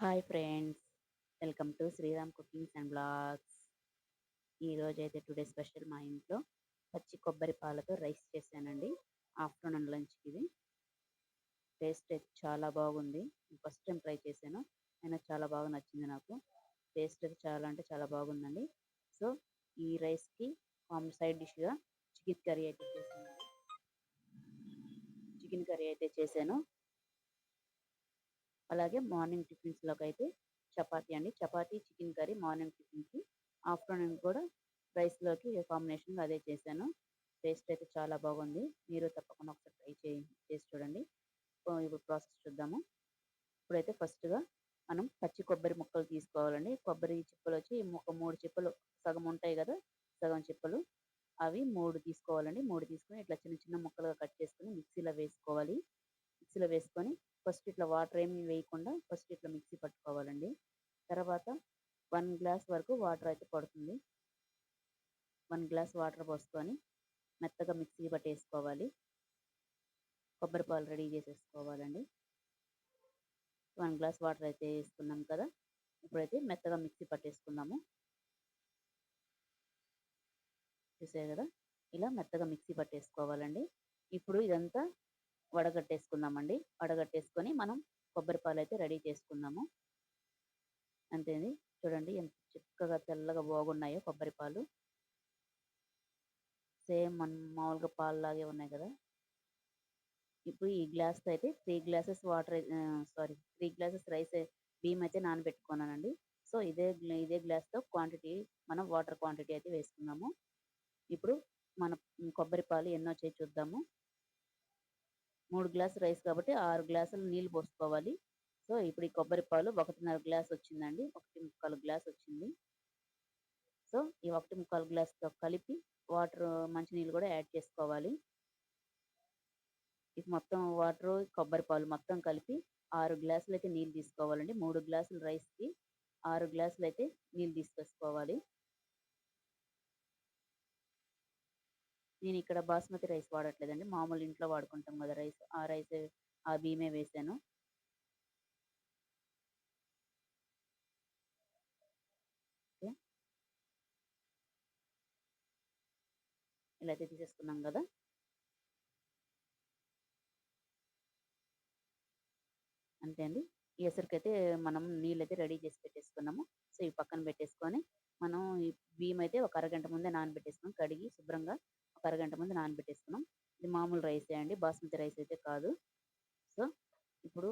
Hi friends. Welcome to Sriram cookings and blogs. ఈరోజు అయితే today special మా ఇంట్లో పచ్చి కొబ్బరి పాలతో రైస్ చేశానండి. ఆఫ్టర్నూన్ లంచ్కి ఇది టేస్ట్ అయితే చాలా బాగుంది. ఫస్ట్ టైం ట్రై చేశాను. అయినా చాలా బాగా నచ్చింది నాకు. టేస్ట్ అయితే చాలా అంటే చాలా బాగుందండి. సో ఈ రైస్కి సైడ్ డిష్గా చికెన్ కర్రీ అయితే చేశాను చికెన్ కర్రీ అయితే చేశాను. అలాగే మార్నింగ్ టిఫిన్స్లోకి అయితే చపాతీ అండి. చపాతీ చికెన్ కర్రీ మార్నింగ్ టిఫిన్కి ఆఫ్టర్నూన్ కూడా రైస్లోకి కాంబినేషన్గా అదే చేశాను. టేస్ట్ అయితే చాలా బాగుంది. మీరు తప్పకుండా ఒకసారి ట్రై చేయండి చేసి చూడండి. ఇప్పుడు ప్రాసెస్ చూద్దాము. ఇప్పుడైతే ఫస్ట్గా మనం పచ్చి కొబ్బరి ముక్కలు తీసుకోవాలండి. కొబ్బరి చిప్పలు వచ్చి ఒక మూడు చిప్పలు సగం ఉంటాయి కదా సగం చిప్పలు. అవి మూడు తీసుకోవాలండి. మూడు తీసుకొని ఇట్లా చిన్న చిన్న ముక్కలుగా కట్ చేసుకొని మిక్సీలో వేసుకోవాలి. మిక్సీలో వేసుకొని ఫస్ట్ ఇట్లా వాటర్ ఏమి వేయకుండా ఫస్ట్ ఇట్లా మిక్సీ పట్టుకోవాలండి. తర్వాత వన్ గ్లాస్ వరకు వాటర్ అయితే పడుతుంది. వన్ గ్లాస్ వాటర్ పోసుకొని మెత్తగా మిక్సీ పట్టేసుకోవాలి. కొబ్బరి పాలు రెడీ చేసేసుకోవాలండి. వన్ గ్లాస్ వాటర్ అయితే వేసుకున్నాం కదా ఇప్పుడైతే మెత్తగా మిక్సీ పట్టేసుకుందాము. చూసే కదా ఇలా మెత్తగా మిక్సీ పట్టేసుకోవాలండి. ఇప్పుడు ఇదంతా వడగట్టేసుకుందామండి. వడగట్టేసుకొని మనం కొబ్బరి పాలు అయితే రెడీ చేసుకుందాము అంతేంది? చూడండి ఎంత చిక్కగా తెల్లగా బాగున్నాయో కొబ్బరి పాలు. సేమ్ మన మామూలుగా పాలు లాగే ఉన్నాయి కదా. ఇప్పుడు ఈ గ్లాస్ అయితే three glasses water sorry three glasses rice బియ్యం అయితే నానబెట్టుకున్నానండి. సో ఇదే ఇదే గ్లాస్తో క్వాంటిటీ మనం వాటర్ క్వాంటిటీ అయితే వేసుకున్నాము. ఇప్పుడు మన కొబ్బరి పాలు ఎన్నో చేసి చూద్దాము. మూడు గ్లాసు రైస్ కాబట్టి ఆరు గ్లాసులు నీళ్ళు పోసుకోవాలి. సో ఇప్పుడు ఈ కొబ్బరి పాలు ఒకటిన్నర గ్లాస్ వచ్చిందండి. ఒకటి ముక్కాలు గ్లాస్ వచ్చింది. సో ఈ ఒకటి ముక్కాలు గ్లాస్తో కలిపి వాటర్ మంచినీళ్ళు కూడా యాడ్ చేసుకోవాలి. ఇది మొత్తం వాటర్ కొబ్బరి పాలు మొత్తం కలిపి ఆరు గ్లాసులు అయితే నీళ్ళు తీసుకోవాలండి. మూడు గ్లాసులు రైస్కి ఆరు గ్లాసులు అయితే నీళ్ళు తీసుకొచ్చుకోవాలి నేను ఇక్కడ బాస్మతి రైస్ వాడట్లేదండి. మామూలు ఇంట్లో వాడుకుంటాం కదా రైస్. ఆ రైస్ ఆ బియ్యమే వేసాను. ఇలా అయితే తీసేసుకున్నాం కదా. అంతే అండి. ఈ ఎసరికైతే మనం నీళ్ళు అయితే రెడీ చేసి పెట్టేసుకున్నాము. సో ఈ పక్కన పెట్టేసుకొని మనం ఈ బియ్యం అయితే ఒక అరగంట ముందే నానబెట్టేసుకున్నాం కడిగి శుభ్రంగా ఒక అరగంట ముందు నానబెట్టేసుకున్నాం. ఇది మామూలు రైసే అండి. బాస్మతి రైస్ అయితే కాదు. సో ఇప్పుడు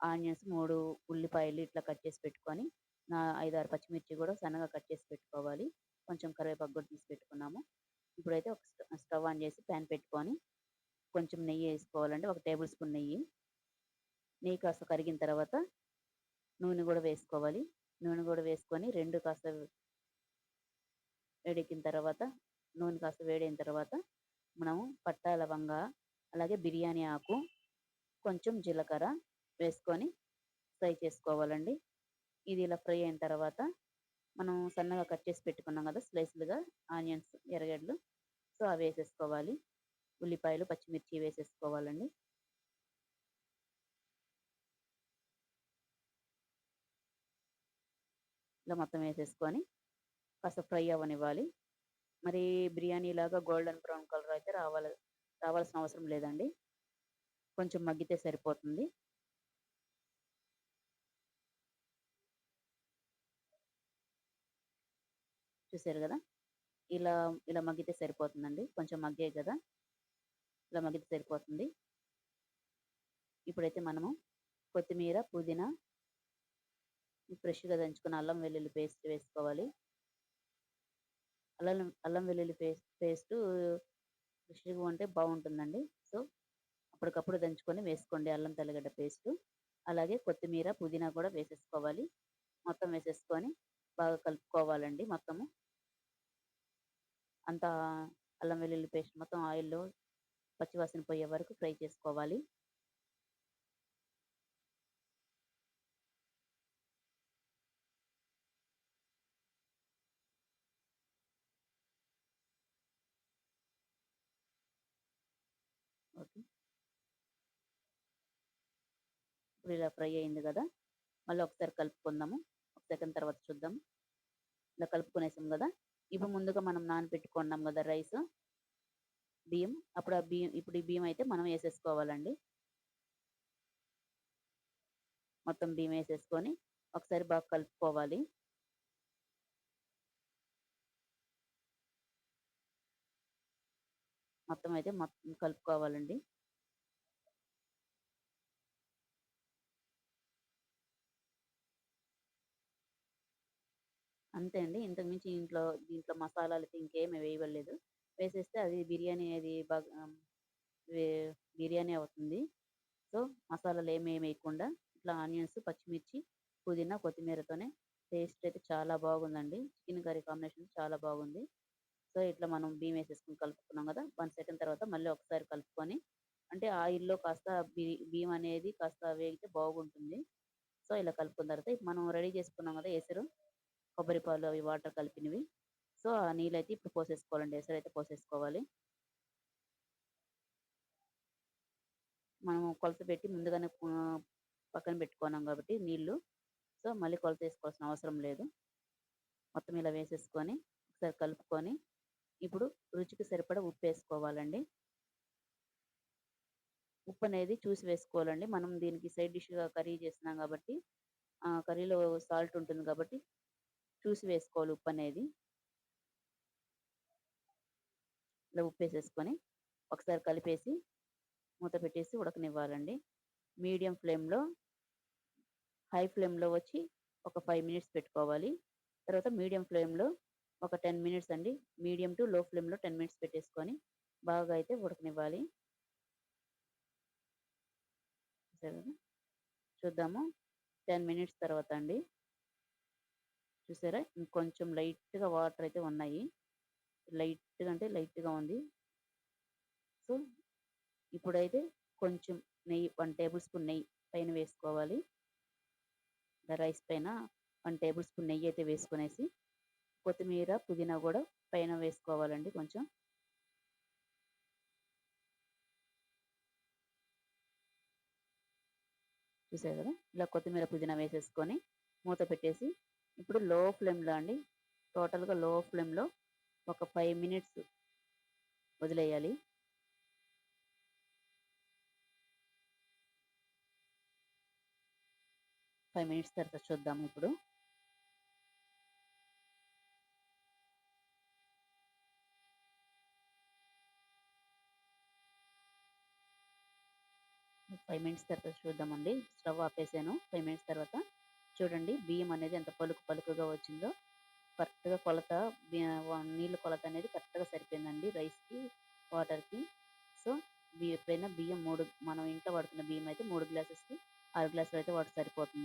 ఆనియన్స్ మూడు ఉల్లిపాయలు ఇట్లా కట్ చేసి పెట్టుకొని నా ఐదు ఆరు పచ్చిమిర్చి కూడా సన్నగా కట్ చేసి పెట్టుకోవాలి. కొంచెం కరివేపాకు కూడా తీసి పెట్టుకున్నాము. ఇప్పుడైతే ఒక స్టవ్ ఆన్ చేసి ప్యాన్ పెట్టుకొని కొంచెం నెయ్యి వేసుకోవాలండి. ఒక టేబుల్ స్పూన్ నెయ్యి. నెయ్యి కాస్త కరిగిన తర్వాత నూనె కూడా వేసుకోవాలి. నూనె కూడా వేసుకొని రెండు కాస్త వేడెక్కిన తర్వాత నూనె కాస్త వేడైన తర్వాత మనము పట్టా లవంగా అలాగే బిర్యానీ ఆకు కొంచెం జీలకర్ర వేసుకొని ఫ్రై చేసుకోవాలండి. ఇది ఇలా ఫ్రై అయిన తర్వాత మనం సన్నగా కట్ చేసి పెట్టుకున్నాం కదా స్లైస్లుగా ఆనియన్స్ ఎర్రగడ్డలు సో అవి వేసేసుకోవాలి. ఉల్లిపాయలు పచ్చిమిర్చి వేసేసుకోవాలండి. ఇలా మొత్తం వేసేసుకొని కాస్త ఫ్రై అవ్వనివ్వాలి. మరి బిర్యానీ లాగా గోల్డెన్ బ్రౌన్ కలర్ అయితే రావాలి రావాల్సిన అవసరం లేదండి. కొంచెం మగ్గితే సరిపోతుంది. చూసారు కదా? ఇలా ఇలా మగ్గితే సరిపోతుందండి. కొంచెం మగ్గే కదా? ఇలా మగ్గితే సరిపోతుంది. ఇప్పుడైతే మనము కొత్తిమీర పుదీనా ఫ్రెష్గా దంచుకున్న అల్లం వెల్లుల్లి పేస్ట్ వేసుకోవాలి. అల్లం అల్లం వెల్లుల్లి పేస్ట్ పేస్ట్ ఫ్రెష్గా ఉంటే బాగుంటుందండి. సో అప్పటికప్పుడు దంచుకొని వేసుకోండి అల్లం తెల్లగడ్డ పేస్ట్. అలాగే కొత్తిమీర పుదీనా కూడా వేసేసుకోవాలి. మొత్తం వేసేసుకొని బాగా కలుపుకోవాలండి మొత్తము. అంతా అల్లం వెల్లుల్లి పేస్ట్ మొత్తం ఆయిల్లో పచ్చివాసన పోయే వరకు ఫ్రై చేసుకోవాలి. ఇప్పుడు ఇలా ఫ్రై అయింది కదా. మళ్ళీ ఒకసారి కలుపుకుందాము. ఒక సెకండ్ తర్వాత చూద్దాం. ఇలా కలుపుకునేసాం కదా. ఇప్పుడు ముందుగా మనం నానబెట్టుకున్నాం కదా రైస్. బియ్యం. అప్పుడు ఆ బియ్యం ఇప్పుడు ఈ బియ్యం అయితే మనం వేసేసుకోవాలండి. మొత్తం బియ్యం వేసేసుకొని ఒకసారి బాగా కలుపుకోవాలి. మొత్తం అయితే మొత్తం కలుపుకోవాలండి. అంతే అండి. ఇంతకుమించి ఇంట్లో దీంట్లో మసాలాలు అయితే ఇంకేమి వేయలేదు వేసేస్తే అది బిర్యానీ అది బాగా బిర్యానీ అవుతుంది. సో మసాలాలు ఏమేమి వేయకుండా ఇట్లా ఆనియన్స్ పచ్చిమిర్చి పుదీనా కొత్తిమీరతోనే టేస్ట్ అయితే చాలా బాగుందండి. చికెన్ కర్రీ కాంబినేషన్ చాలా బాగుంది. సో ఇట్లా మనం బియ్యం వేసేసుకుని కలుపుకున్నాం కదా వన్ సెకండ్ తర్వాత మళ్ళీ ఒకసారి కలుపుకొని అంటే ఆయిల్లో కాస్త బియ్యం అనేది కాస్త వేగితే బాగుంటుంది. సో ఇలా కలుపుకున్న తర్వాత మనం రెడీ చేసుకున్నాం కదా ఎసరు. కొబ్బరి పాలు అవి వాటర్ కలిపినవి. సో ఆ నీళ్ళు అయితే ఇప్పుడు పోసేసుకోవాలండి. ఎసరు అయితే పోసేసుకోవాలి. మనం కొలత పెట్టి ముందుగానే పక్కన పెట్టుకున్నాం కాబట్టి నీళ్ళు సో మళ్ళీ కొలత వేసుకోవాల్సిన అవసరం లేదు. మొత్తం ఇలా వేసేసుకొని ఒకసారి కలుపుకొని ఇప్పుడు రుచికి సరిపడా ఉప్పు వేసుకోవాలండి. ఉప్పు అనేది చూసి వేసుకోవాలండి. మనం దీనికి సైడ్ డిష్గా కర్రీ చేస్తున్నాం కాబట్టి కర్రీలో సాల్ట్ ఉంటుంది కాబట్టి చూసి వేసుకోవాలి ఉప్పు అనేది. ఇలా ఉప్పు వేసేసుకొని ఒకసారి కలిపేసి మూత పెట్టేసి ఉడకనివ్వాలండి. మీడియం ఫ్లేమ్లో హై ఫ్లేమ్లో వచ్చి ఒక ఫైవ్ మినిట్స్ పెట్టుకోవాలి. తర్వాత మీడియం ఫ్లేమ్లో ఒక టెన్ మినిట్స్ అండి మీడియం టు లో ఫ్లేమ్లో టెన్ మినిట్స్ పెట్టేసుకొని బాగా అయితే ఉడకనివ్వాలి. చూద్దాము. టెన్ మినిట్స్ తర్వాత అండి. చూసారా? ఇంకొంచెం లైట్గా వాటర్ అయితే ఉన్నాయి. లైట్గా అంటే లైట్గా ఉంది. సో ఇప్పుడైతే కొంచెం నెయ్యి వన్ టేబుల్ స్పూన్ నెయ్యి పైన వేసుకోవాలి. రైస్ పైన వన్ టేబుల్ స్పూన్ నెయ్యి అయితే వేసుకునేసి కొత్తిమీర పుదీనా కూడా పైన వేసుకోవాలండి కొంచెం. చూసారు కదా? ఇలా కొత్తిమీర పుదీనా వేసేసుకొని మూత పెట్టేసి ఇప్పుడు లో ఫ్లేమ్లో అండి. టోటల్గా లో ఫ్లేమ్లో ఒక ఫైవ్ మినిట్స్ వదిలేయాలి. ఫైవ్ మినిట్స్ తర్వాత చూద్దాం ఇప్పుడు. ఫైవ్ మినిట్స్ తర్వాత చూద్దామండి. స్టవ్ ఆపేసాను. ఫైవ్ మినిట్స్ తర్వాత చూడండి. బియ్యం అనేది ఎంత పలుకు పలుకుగా వచ్చిందో కరెక్ట్గా కొలత నీళ్ళు కొలత అనేది కరెక్ట్గా సరిపోయిందండి రైస్కి వాటర్కి. సో ఎప్పుడైనా బియ్యం మూడు మనం ఇంట్లో పడుతున్న బియ్యం అయితే మూడు గ్లాసెస్కి ఆరు గ్లాసులు అయితే వాటర్ సరిపోతుంది.